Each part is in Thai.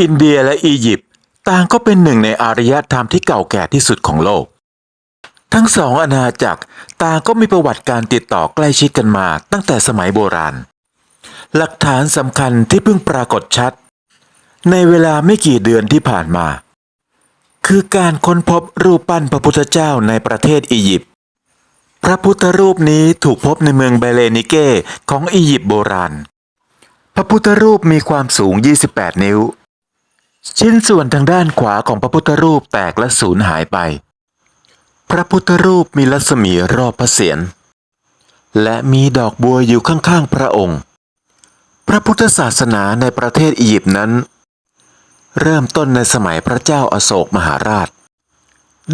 อินเดียและอียิปต์ต่างก็เป็นหนึ่งในอารยธรรมที่เก่าแก่ที่สุดของโลก ทั้งสองอาณาจักรต่างก็มีประวัติการติดต่อใกล้ชิดกันมาตั้งแต่สมัยโบราณ หลักฐานสำคัญที่เพิ่งปรากฏชัด ในเวลาไม่กี่เดือนที่ผ่านมา คือการค้นพบรูปปั้นพระพุทธเจ้าในประเทศอียิปต์พระพุทธรูปนี้ถูกพบในเมืองเบเลนิเกของอียิปต์โบราณ พระพุทธรูปมีความสูง 28 นิ้ว ชิ้นส่วนทางด้านขวาของพระพุทธรูปแตกและสูญหายไป พระพุทธรูปมีรัศมีรอบพระเศียรและมีดอกบัวอยู่ข้างๆพระองค์ พระพุทธศาสนาในประเทศอียิปต์นั้น เริ่มต้นในสมัยพระเจ้าอาโศกมหาราช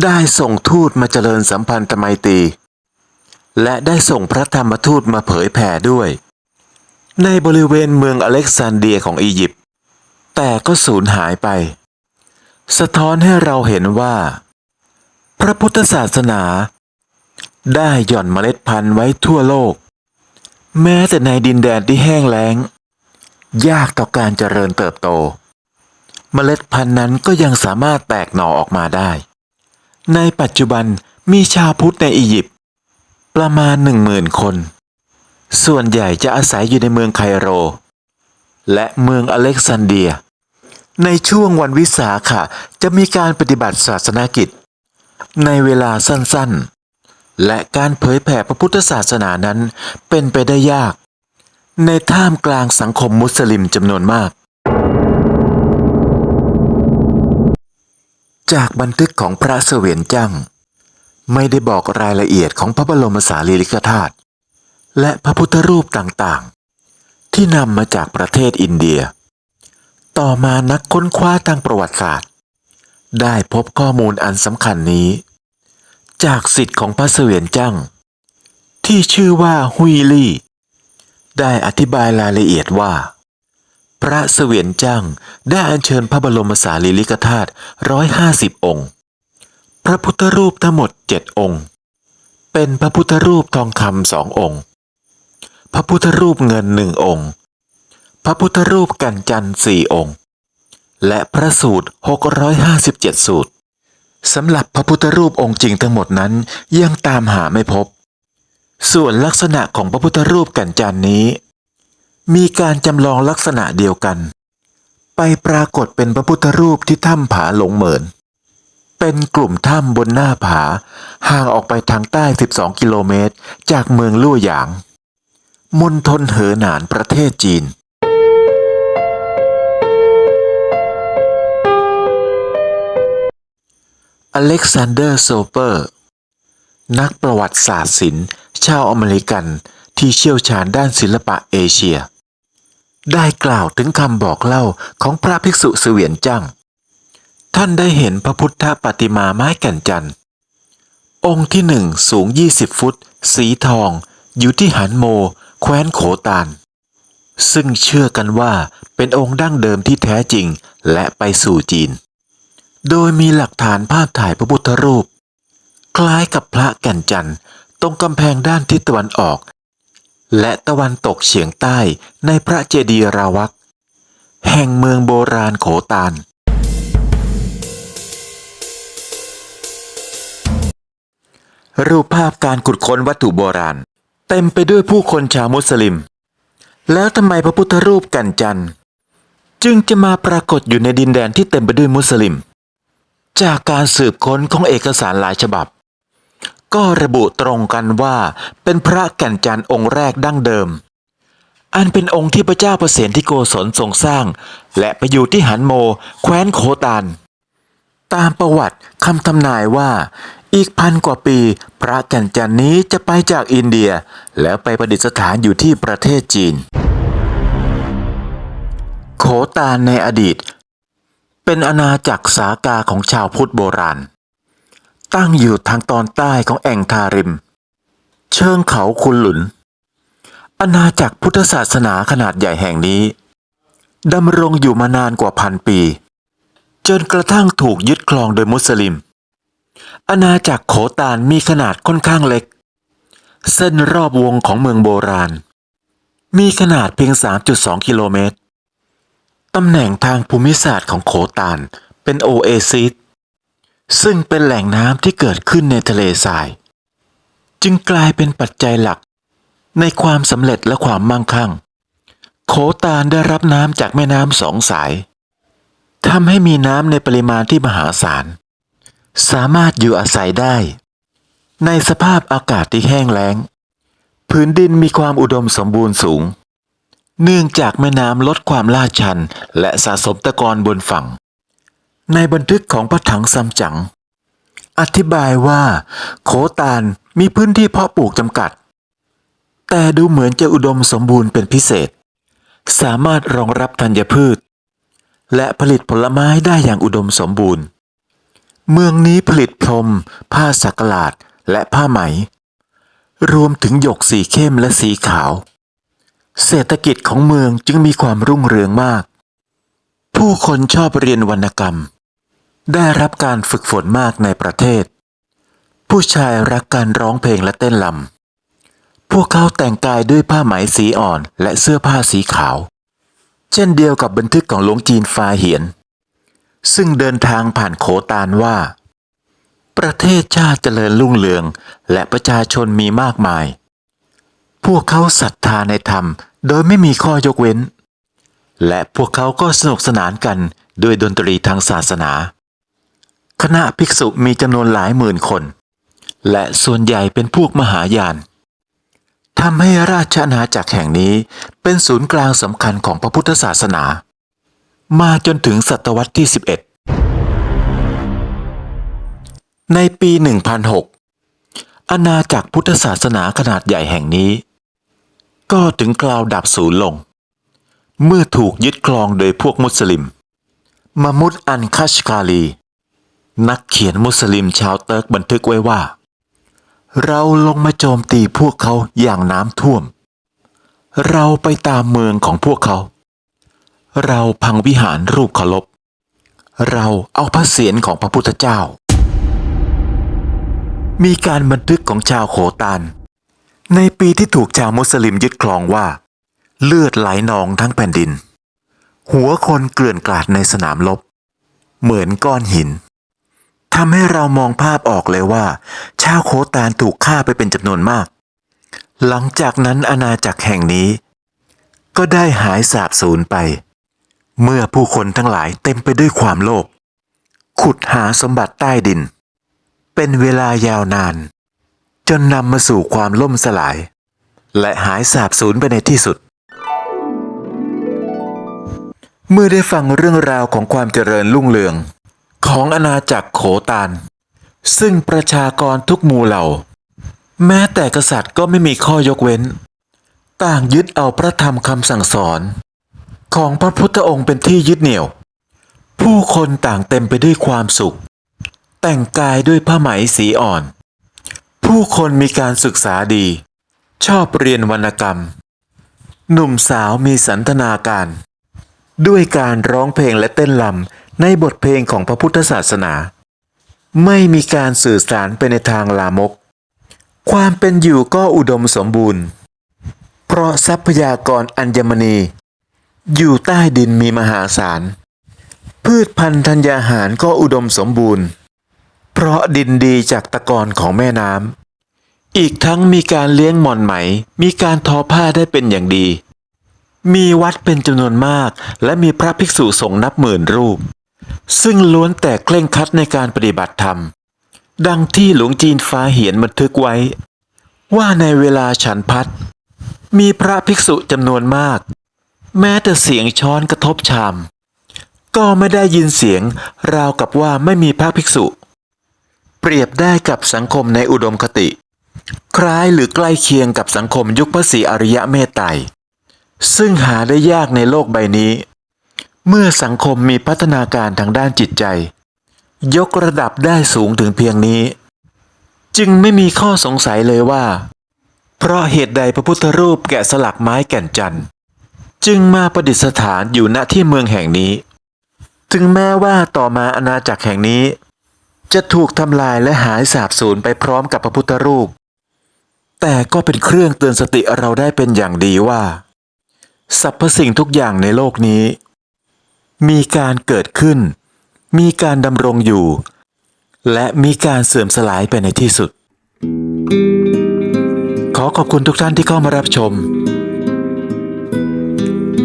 ได้ส่งทูตมาเจริญสัมพันธไมตรี และได้ส่งพระธรรมทูตมาเผยแผ่ด้วย ในบริเวณเมืองอเล็กซานเดียของอียิปต์ แต่ก็สูญหายไป สะท้อนให้เราเห็นว่า พระพุทธศาสนา ได้หย่อนเมล็ดพันธุ์ไว้ทั่วโลก แม้แต่ในดินแดนที่แห้งแล้ง ยากต่อการเจริญเติบโต เมล็ดพันธุ์นั้นก็ยังสามารถแตกหน่อออกมาได้ ในปัจจุบันมีชาวพุทธในอียิปต์ประมาณหนึ่งหมื่นคน ส่วนใหญ่จะอาศัยอยู่ในเมืองไคโร และเมืองอเล็กซานเดีย ในช่วงวันวิสาขะจะมีการปฏิบัติศาสนกิจ ในเวลาสั้นๆ และการเผยแผ่พระพุทธศาสนานั้นเป็นไปได้ยาก ในท่ามกลางสังคมมุสลิมจำนวนมาก จากบันทึกของพระเสวียนจังไม่ได้บอกรายละเอียดของพระบรมสารีริกธาตุและพระพุทธรูปต่างๆ ที่นำมาจากประเทศอินเดีย ต่อมานักค้นคว้าทางประวัติศาสตร์ ได้พบข้อมูลอันสำคัญนี้ จากสิทธิ์ของพระเสวียนจังที่ชื่อว่าฮุยลี่ ได้อธิบายรายละเอียดว่า พระเสวียนจังได้อัญเชิญพระบรมสารีริกธาตุร้อยห้าสิบองค์ พระพุทธรูปทั้งหมดเจ็ดองค์ เป็นพระพุทธรูปทองคำสององค์ พระพุทธรูปเงินหนึ่งองค์ พระพุทธรูปกันจันทร์สี่องค์ และพระสูตร 657 สูตรสำหรับพระพุทธรูปองค์จริงทั้งหมดนั้นยังตามหาไม่พบ ส่วนลักษณะของพระพุทธรูปกันจันทร์นี้ มีการจำลองลักษณะเดียวกัน ไปปรากฏเป็นพระพุทธรูปที่ถ้ำผาหลงเหมินเป็นกลุ่มถ้ำบนหน้าผา ห่างออกไปทางใต้ 12 กิโลเมตร จากเมืองลู่หยาง มณฑลเหอหนานประเทศจีน อเล็กซานเดอร์โซเปอร์ นักประวัติศาสตร์ศิลป์ชาวอเมริกันที่เชี่ยวชาญด้านศิลปะเอเชีย ได้กล่าวถึงคำบอกเล่าของพระภิกษุเสวียนจังท่านได้เห็นพระพุทธปฏิมาไม้แก่นจันทร์ องค์ที่หนึ่งสูง 20 ฟุต สีทอง อยู่ที่หันโม แคว้นโขตานซึ่งเชื่อกันว่าเป็นองค์ดั้งเดิมที่แท้จริงและไปสู่จีน โดยมีหลักฐานภาพถ่ายพระพุทธรูป คล้ายกับพระแก่นจันทร์ตรงกำแพงด้านทิศตะวันออก และตะวันตกเฉียงใต้ในพระเจดีย์ราวักแห่งเมืองโบราณโขตานรูปภาพการขุดค้นวัตถุโบราณ เต็มไปด้วยผู้คนชาวมุสลิม แล้วทำไมพระพุทธรูปกันจันทร์จึงจะมาปรากฏอยู่ในดินแดนที่เต็มไปด้วยมุสลิม จากการสืบค้นของเอกสารหลายฉบับ ก็ระบุตรงกันว่าเป็นพระแก่นจันทร์องค์แรกดั้งเดิม อันเป็นองค์ที่พระเจ้าประเสนที่โกศลทรงสร้าง และไปอยู่ที่หันโม แคว้นโคตานตามประวัติคำทำนายว่า อีกพันกว่าปี พระแก่นจันทร์นี้จะไปจากอินเดีย แล้วไปประดิษฐานอยู่ที่ประเทศจีนโขตานในอดีต เป็นอาณาจักรสากาของชาวพุทธโบราณ ตั้งอยู่ทางตอนใต้ของแอ่งทาริม เชิงเขาคุนหลุน อาณาจักรพุทธศาสนาขนาดใหญ่แห่งนี้ดำรงอยู่มานานกว่าพันปี จนกระทั่งถูกยึดครองโดยมุสลิม อาณาจักรโขตานมีขนาดค่อนข้างเล็ก เส้นรอบวงของเมืองโบราณ มีขนาดเพียง 3.2 กิโลเมตร ตำแหน่งทางภูมิศาสตร์ของโขตานเป็นโอเอซิสซึ่งเป็นแหล่งน้ำที่เกิดขึ้นในทะเลทราย จึงกลายเป็นปัจจัยหลัก ในความสำเร็จและความมั่งคั่ง โขตานได้รับน้ำจากแม่น้ำสองสายทำให้มีน้ำในปริมาณที่มหาศาล สามารถอยู่อาศัยได้ ในสภาพอากาศที่แห้งแล้ง พื้นดินมีความอุดมสมบูรณ์สูง เนื่องจากแม่น้ำลดความลาดชัน และสะสมตะกอนบนฝั่ง ในบันทึกของพระถังซัมจั๋งอธิบายว่า โขตานมีพื้นที่เพาะปลูกจำกัด แต่ดูเหมือนจะอุดมสมบูรณ์เป็นพิเศษ สามารถรองรับธัญพืช และผลิตผลไม้ได้อย่างอุดมสมบูรณ์ เมืองนี้ผลิตพรม ผ้าสักหลาดและผ้าไหม รวมถึงหยกสีเข้มและสีขาว เศรษฐกิจของเมืองจึงมีความรุ่งเรืองมาก ผู้คนชอบเรียนวรรณกรรม ได้รับการฝึกฝนมากในประเทศ ผู้ชายรักการร้องเพลงและเต้นลำ พวกเขาแต่งกายด้วยผ้าไหมสีอ่อนและเสื้อผ้าสีขาว เช่นเดียวกับบันทึกของหลวงจีนฟาเหียน ซึ่งเดินทางผ่านโขตานว่า ประเทศชาติเจริญรุ่งเรือง และประชาชนมีมากมาย พวกเขาศรัทธาในธรรม โดยไม่มีข้อยกเว้น และพวกเขาก็สนุกสนานกันด้วยดนตรีทางศาสนา คณะภิกษุมีจำนวนหลายหมื่นคน และส่วนใหญ่เป็นพวกมหายานทำให้ราชอาณาจักรแห่งนี้เป็นศูนย์กลางสำคัญของพระพุทธศาสนา มาจนถึงศตวรรษที่ 11 ในปี 1006 อาณาจักรพุทธศาสนาขนาดใหญ่แห่งนี้ ก็ถึงคราวดับสูญลง เมื่อถูกยึดครองโดยพวกมุสลิมมามุดอันคัชกาลี นักเขียนมุสลิมชาวเติร์กบันทึกไว้ว่า เราลงมาโจมตีพวกเขาอย่างน้ำท่วม เราไปตามเมืองของพวกเขา เราพังวิหารรูปเคารพเราเอาพระเศียรของพระพุทธเจ้า มีการบันทึกของชาวโขตาน ในปีที่ถูกชาวมุสลิมยึดครองว่า เลือดไหลนองทั้งแผ่นดิน หัวคนเกลื่อนกลาดในสนามรบเหมือนก้อนหินทำให้เรามองภาพออกเลยว่า ชาวโคตานถูกฆ่าไปเป็นจำนวนมาก หลังจากนั้นอาณาจักรแห่งนี้ ก็ได้หายสาบสูญไป เมื่อผู้คนทั้งหลายเต็มไปด้วยความโลภขุดหาสมบัติใต้ดิน เป็นเวลายาวนาน จนนำมาสู่ความล่มสลาย และหายสาบสูญไปในที่สุด เมื่อได้ฟังเรื่องราวของความเจริญรุ่งเรือง ของอาณาจักรโขตานซึ่งประชากรทุกหมู่เหล่า แม้แต่กษัตริย์ก็ไม่มีข้อยกเว้น ต่างยึดเอาพระธรรมคำสั่งสอน ของพระพุทธองค์เป็นที่ยึดเหนี่ยว ผู้คนต่างเต็มไปด้วยความสุข แต่งกายด้วยผ้าไหมสีอ่อน ผู้คนมีการศึกษาดี ชอบเรียนวรรณกรรม หนุ่มสาวมีสันทนาการ ด้วยการร้องเพลงและเต้นลำในบทเพลงของพระพุทธศาสนา ไม่มีการสื่อสารไปในทางลามก ความเป็นอยู่ก็อุดมสมบูรณ์ เพราะทรัพยากรอัญมณี อยู่ใต้ดินมีมหาศาล พืชพันธุ์ธัญญาหารก็อุดมสมบูรณ์ เพราะดินดีจากตะกอนของแม่น้ำ อีกทั้งมีการเลี้ยงหม่อนไหม มีการทอผ้าได้เป็นอย่างดี มีวัดเป็นจำนวนมาก และมีพระภิกษุสงฆ์นับหมื่นรูป ซึ่งล้วนแต่เคร่งครัดในการปฏิบัติธรรม ดังที่หลวงจีนฟ้าเหียนบันทึกไว้ ว่าในเวลาฉันพัด มีพระภิกษุจำนวนมาก แม้แต่เสียงช้อนกระทบชาม ก็ไม่ได้ยินเสียง ราวกับว่าไม่มีพระภิกษุ เปรียบได้กับสังคมในอุดมคติ คล้ายหรือใกล้เคียงกับสังคมยุคพระศรีอริยะเมตไตรซึ่งหาได้ยากในโลกใบนี้ เมื่อสังคมมีพัฒนาการทางด้านจิตใจ ยกระดับได้สูงถึงเพียงนี้ จึงไม่มีข้อสงสัยเลยว่า เพราะเหตุใดพระพุทธรูปแกะสลักไม้แก่นจันทร์จึงมาประดิษฐานอยู่ณที่เมืองแห่งนี้ ถึงแม้ว่าต่อมาอาณาจักรแห่งนี้ จะถูกทำลายและหายสาบสูญไปพร้อมกับพระพุทธรูป แต่ก็เป็นเครื่องเตือนสติเราได้เป็นอย่างดีว่าสรรพสิ่งทุกอย่างในโลกนี้ มีการเกิดขึ้น มีการดำรงอยู่ และมีการเสื่อมสลายไปในที่สุด ขอขอบคุณทุกท่านที่เข้ามารับชม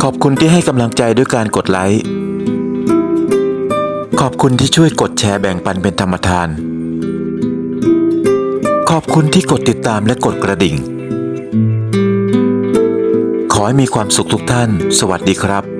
ขอบคุณที่ให้กำลังใจด้วยการกดไลค์ขอบคุณที่ช่วยกดแชร์แบ่งปันเป็นธรรมทาน ขอบคุณที่กดติดตามและกดกระดิ่ง ขอให้มีความสุขทุกท่าน สวัสดีครับ